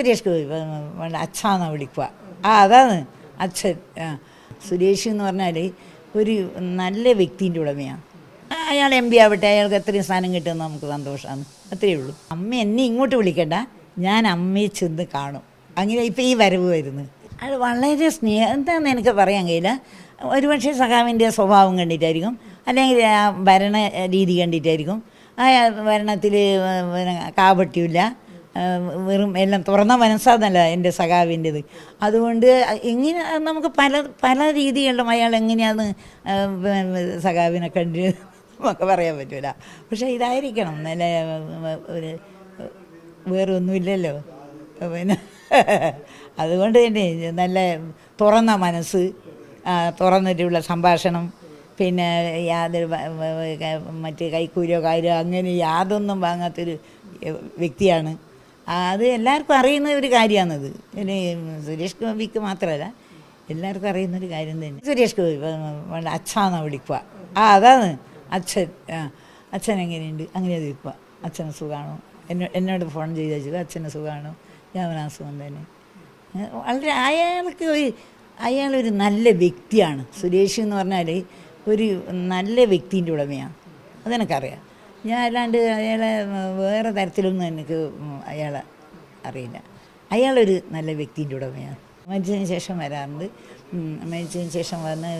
സുരേഷ് വേണ്ട വിളിക്കുക ആ അതാണ് അച്ഛൻ. ആ സുരേഷ് എന്ന് പറഞ്ഞാൽ ഒരു നല്ല വ്യക്തിന്റെ ഉടമയാണ് അയാൾ എം പി ആവട്ടെ അയാൾക്ക് എത്രയും സ്ഥാനം കിട്ടുമെന്ന് നമുക്ക് സന്തോഷമാണ്. അത്രയേ ഉള്ളൂ. അമ്മ എന്നെ ഇങ്ങോട്ട് വിളിക്കണ്ട ഞാൻ അമ്മയെ ചെന്ന് കാണും. അങ്ങനെ ഇപ്പം ഈ വരവ് വരുന്നു. അത് വളരെ സ്നേഹം എന്താണെന്ന് എനിക്ക് പറയാൻ കഴിയില്ല. ഒരുപക്ഷെ സഖാവിന്റെ സ്വഭാവം കണ്ടിട്ടായിരിക്കും അല്ലെങ്കിൽ ആ ഭരണ രീതി കണ്ടിട്ടായിരിക്കും. ആ ഭരണത്തിൽ കാപട്യമില്ല വെറും എല്ലാം തുറന്ന മനസ്സാന്നല്ല എന്റെ സഖാവിന്റെത്. അതുകൊണ്ട് എങ്ങനെ നമുക്ക് പല പല രീതികളിലും അയാൾ എങ്ങനെയാണ് സഖാവിനെ കണ്ട് നമുക്ക് പറയാൻ പറ്റൂല. പക്ഷേ ഇതായിരിക്കണം. നല്ല ഒരു വേറെ ഒന്നുമില്ലല്ലോ പിന്നെ അതുകൊണ്ട് തന്നെ നല്ല തുറന്ന മനസ്സ് തുറന്നിട്ടുള്ള സംഭാഷണം പിന്നെ യാതൊരു മറ്റേ കൈക്കൂലിയോ കാര്യമോ അങ്ങനെ യാതൊന്നും വാങ്ങാത്തൊരു വ്യക്തിയാണ് അത് എല്ലാവർക്കും അറിയുന്ന ഒരു കാര്യമാണത്. പിന്നെ സുരേഷ് ഗോപിക്ക് മാത്രമല്ല എല്ലാവർക്കും അറിയുന്ന ഒരു കാര്യം തന്നെ. സുരേഷ് ഗോപി അച്ഛാന്ന വിളിക്കുക. ആ അതാണ്. അച്ഛൻ അച്ഛൻ എങ്ങനെയുണ്ട്? അങ്ങനെ ചോദിക്കുക അച്ഛന് സുഖമാണോ? എന്നോ എന്നോട് ഫോൺ ചെയ്ത് വെച്ചത് അച്ഛന് സുഖമാണോ? ഞാൻ അസുഖം തന്നെ. വളരെ അയാൾക്ക് ഒരു അയാളൊരു നല്ല വ്യക്തിയാണ്. സുരേഷ് എന്ന് പറഞ്ഞാൽ ഒരു നല്ല വ്യക്തിന്റെ ഉടമയാണ്. അതെനിക്കറിയാം. ഞാൻ അല്ലാണ്ട് അയാളെ വേറെ തരത്തിലൊന്നും എനിക്ക് അയാളെ അറിയില്ല. അയാളൊരു നല്ല വ്യക്തിന്റെ ഉടമയാണ്. മരിച്ചതിന് ശേഷം വരാറുണ്ട്. മരിച്ചതിന് ശേഷം വന്ന്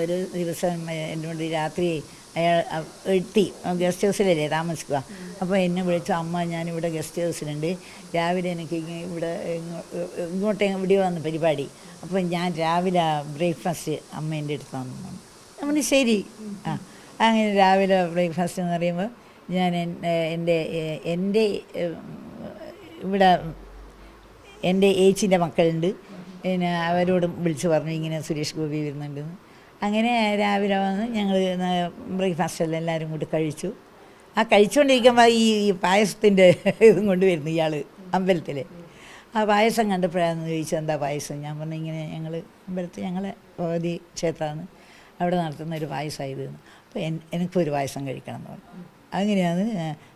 ഒരു ദിവസം എന്നോട് രാത്രി അയാൾ എത്തി. ഗസ്റ്റ് ഹൗസിലല്ലേ താമസിക്കുക. അപ്പോൾ എന്നെ വിളിച്ചു അമ്മ ഞാനിവിടെ ഗസ്റ്റ് ഹൗസിലുണ്ട്. രാവിലെ എനിക്ക് ഇവിടെ ഇങ്ങോട്ടേ ഇവിടെ വന്ന പരിപാടി. അപ്പോൾ ഞാൻ രാവിലെ ബ്രേക്ക്ഫാസ്റ്റ് അമ്മേന്റെ അടുത്ത് വന്നു നമ്മൾ ശരി. ആ അങ്ങനെ രാവിലെ ബ്രേക്ക്ഫാസ്റ്റ് എന്ന് പറയുമ്പോൾ ഞാൻ എന്റെ എന്റെ ഇവിടെ എന്റെ ഏച്ചിന്റെ മക്കളുണ്ട്. പിന്നെ അവരോട് വിളിച്ച് പറഞ്ഞു ഇങ്ങനെ സുരേഷ് ഗോപി വരുന്നുണ്ടെന്ന്. അങ്ങനെ രാവിലെ വന്ന് ഞങ്ങൾ ബ്രേക്ക്ഫാസ്റ്റ് എല്ലാം എല്ലാവരും കൂടി കഴിച്ചു. ആ കഴിച്ചുകൊണ്ടിരിക്കുമ്പോൾ ഈ പായസത്തിന്റെ ഇതും കൊണ്ട് വരുന്നു ഇയാൾ അമ്പലത്തിൽ ആ പായസം കണ്ടപ്പോഴാണെന്ന് ചോദിച്ചത് എന്താ പായസം? ഞാൻ പറഞ്ഞു ഇങ്ങനെ ഞങ്ങൾ അമ്പലത്തിൽ ഞങ്ങളെ ഭഗവതി ക്ഷേത്രമാണ്. അവിടെ നടത്തുന്ന ഒരു പായസമായത് അപ്പോൾ എൻ എനിക്കൊരു പായസം കഴിക്കണം എന്ന് പറഞ്ഞു. അങ്ങനെയാണ്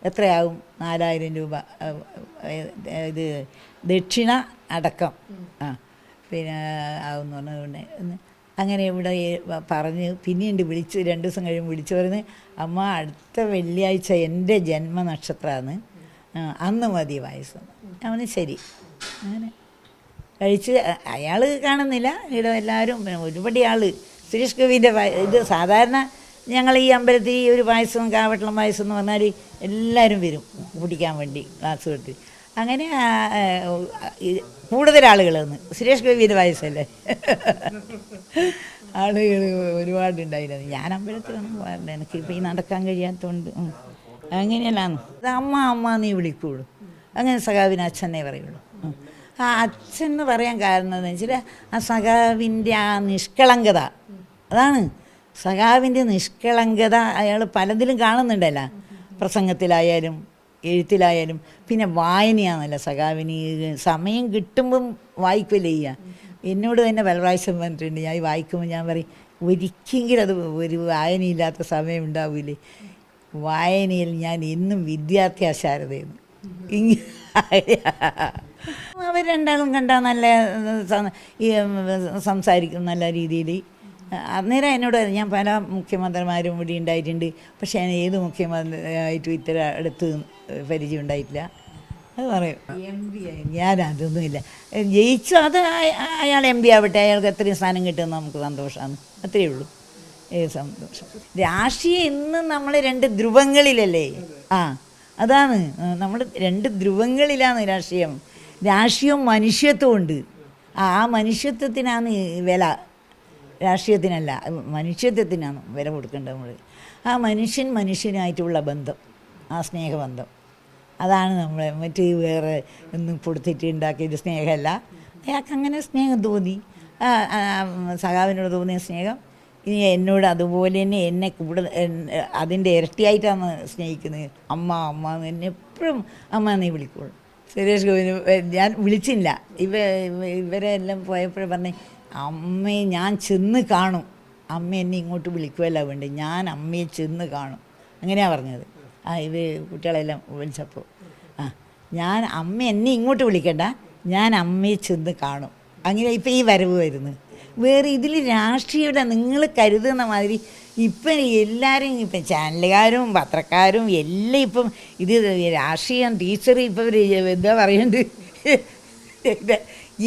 എത്രയാകും? നാലായിരം രൂപ ഇത് ദക്ഷിണ അടക്കം. ആ പിന്നെ ആവും എന്ന് പറഞ്ഞ അങ്ങനെ ഇവിടെ പറഞ്ഞ് പിന്നീട് വിളിച്ച് രണ്ട് ദിവസം കഴിയുമ്പോൾ വിളിച്ച് പറഞ്ഞ് അമ്മ അടുത്ത വെള്ളിയാഴ്ച എന്റെ ജന്മനക്ഷത്രമാണ് അന്ന് മതി പായസം. അവന് ശരി. അങ്ങനെ കഴിച്ച് അയാൾ കാണുന്നില്ല. ഇവിടെ എല്ലാവരും ഒരുപടി ആൾ സുരേഷ് ഗോപിന്റെ ഇത് സാധാരണ ഞങ്ങൾ ഈ അമ്പലത്തിൽ ഒരു പായസം കാവട്ടളം പായസം എന്ന് പറഞ്ഞാൽ എല്ലാവരും വരും കുടിക്കാൻ വേണ്ടി ക്ലാസ് കൊടുത്ത് അങ്ങനെ കൂടുതൽ ആളുകൾ വന്ന്. സുരേഷ് ഗോപിയുടെ പായസമല്ലേ? ആളുകൾ ഒരുപാടുണ്ടായിരുന്നു. ഞാൻ അമ്പലത്തിലൊന്നും പോകാറില്ല. എനിക്കിപ്പോൾ ഈ നടക്കാൻ കഴിയാത്തതുകൊണ്ട്. അങ്ങനെയല്ലാന്ന്. അത് അമ്മ അമ്മ നീ വിളിക്കുള്ളൂ. അങ്ങനെ സഖാവിന് അച്ഛനെ പറയുള്ളൂ. ആ അച്ഛൻ എന്ന് പറയാൻ കാരണം എന്ന് വെച്ചാൽ ആ സഖാവിന്റെ ആ നിഷ്കളങ്കത. അതാണ്. സഖാവിന്റെ നിഷ്കളങ്കത അയാൾ പലതിലും കാണുന്നുണ്ടല്ലോ. പ്രസംഗത്തിലായാലും എഴുത്തിലായാലും. പിന്നെ വായനയാണല്ലോ സഖാവിന് സമയം കിട്ടുമ്പം വായിക്കുമല്ലേ ചെയ്യുക. എന്നോട് തന്നെ പ്രാവശ്യം പറഞ്ഞിട്ടുണ്ട് ഞാൻ വായിക്കുമ്പോൾ ഞാൻ പറയും ഒരിക്കലെങ്കിലും അത് ഒരു വായനയില്ലാത്ത സമയം ഉണ്ടാവില്ലേ വായനയിൽ ഞാൻ എന്നും വിദ്യാർത്ഥി അശാരതയെന്ന് അവർ രണ്ടാളും കണ്ടാൽ നല്ല സംസാരിക്കും നല്ല രീതിയിൽ. അന്നേരം എന്നോട് ഞാൻ പല മുഖ്യമന്ത്രിമാരും ഇവിടെ ഉണ്ടായിട്ടുണ്ട്. പക്ഷേ ഞാൻ ഏത് മുഖ്യമന്ത്രി ആയിട്ടും ഇത്ര അടുത്ത് പരിചയം ഉണ്ടായിട്ടില്ല. അത് പറയും. എം പി ഞാൻ അതൊന്നുമില്ല. ജയിച്ചു അത് അയാൾ എം പി ആവട്ടെ അയാൾക്ക് എത്രയും സ്ഥാനം കിട്ടുമെന്ന് നമുക്ക് സന്തോഷമാണ്. അത്രയേ ഉള്ളൂ. ഏത് സന്തോഷം. രാഷ്ട്രീയം ഇന്ന് നമ്മൾ രണ്ട് ധ്രുവങ്ങളിലല്ലേ? ആ അതാണ്. നമ്മൾ രണ്ട് ധ്രുവങ്ങളിലാണ് രാഷ്ട്രീയം. രാഷ്ട്രീയവും മനുഷ്യത്വമുണ്ട് ആ മനുഷ്യത്വത്തിനാണ് വില. രാഷ്ട്രീയത്തിനല്ല മനുഷ്യത്വത്തിനാണ് വില കൊടുക്കേണ്ടത് നമ്മൾ ആ മനുഷ്യൻ മനുഷ്യനായിട്ടുള്ള ബന്ധം ആ സ്നേഹബന്ധം. അതാണ് നമ്മൾ മറ്റ് വേറെ ഒന്നും കൊടുത്തിട്ട് ഉണ്ടാക്കിയത് സ്നേഹമല്ല. അയാൾക്ക് അങ്ങനെ സ്നേഹം തോന്നി. സഖാവിനോട് തോന്നിയ സ്നേഹം ഇനി എന്നോട് അതുപോലെ തന്നെ എന്നെ കൂടുതൽ അതിന്റെ ഇരട്ടിയായിട്ടാണ് സ്നേഹിക്കുന്നത്. അമ്മ അമ്മ എന്ന് എപ്പോഴും അമ്മ എന്നേ വിളിക്കുള്ളൂ. സുരേഷ് ഗോപിന് ഞാൻ വിളിച്ചില്ല. ഇവ ഇവ- ഇവരെ എല്ലാം പോയപ്പോഴും പറഞ്ഞ് അമ്മയെ ഞാൻ ചെന്ന് കാണും. അമ്മ എന്നെ ഇങ്ങോട്ട് വിളിക്കുകയല്ല വേണ്ടി. ഞാൻ അമ്മയെ ചെന്ന് കാണും. അങ്ങനെയാണ് പറഞ്ഞത്. ആ ഇത് കുട്ടികളെല്ലാം വിളിച്ചപ്പോൾ ആ ഞാൻ അമ്മ എന്നെ ഇങ്ങോട്ട് വിളിക്കണ്ട. ഞാൻ അമ്മയെ ചെന്ന് കാണും. അങ്ങനെ ഇപ്പം ഈ വരവ് വരുന്നത് വേറെ ഇതിൽ രാഷ്ട്രീയയുടെ നിങ്ങൾ കരുതുന്ന മാതിരി ഇപ്പം എല്ലാവരും ഇപ്പം ചാനലുകാരും പത്രക്കാരും എല്ലാം ഇപ്പം ഇത് രാഷ്ട്രീയം ടീച്ചർ ഇപ്പം എന്താ പറയുന്നത്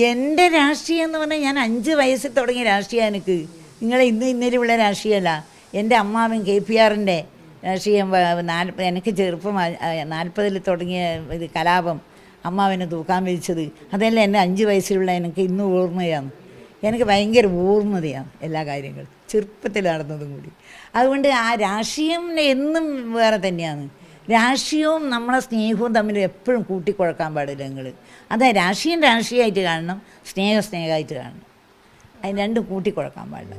എന്റെ രാഷ്ട്രീയം എന്ന് പറഞ്ഞാൽ ഞാൻ അഞ്ച് വയസ്സിൽ തുടങ്ങിയ രാഷ്ട്രീയം എനിക്ക്. നിങ്ങളെ ഇന്നലെ ഇന്നലെയുള്ള രാഷ്ട്രീയമല്ല. എന്റെ അമ്മാവൻ കെ പി ആറിന്റെ രാഷ്ട്രീയം നാൽപ്പത് നാൽപ്പ എനിക്ക് ചെറുപ്പം നാൽപ്പതിൽ തുടങ്ങിയ ഇത് കലാപം അമ്മാവനെ തൂക്കാൻ വിളിച്ചത്. അതെല്ലാം എന്റെ അഞ്ച് വയസ്സിലുള്ള എനിക്ക് ഇന്നും ഓർമ്മയാണ്. എനിക്ക് ഭയങ്കര ഓർമ്മതയാണ് എല്ലാ കാര്യങ്ങളും. ചെറുപ്പത്തിൽ നടന്നതും കൂടി. അതുകൊണ്ട് ആ രാഷ്ട്രീയം എന്നും വേറെ തന്നെയാണ്. രാഷ്ട്രീയവും നമ്മളെ സ്നേഹവും തമ്മിൽ എപ്പോഴും കൂട്ടിക്കുഴക്കാൻ പാടില്ല നിങ്ങൾ അത് രാഷ്ട്രീയം രാഷ്ട്രീയമായിട്ട് കാണണം സ്നേഹ സ്നേഹമായിട്ട് കാണണം. അതിന് രണ്ടും കൂട്ടിക്കുഴക്കാൻ പാടില്ല.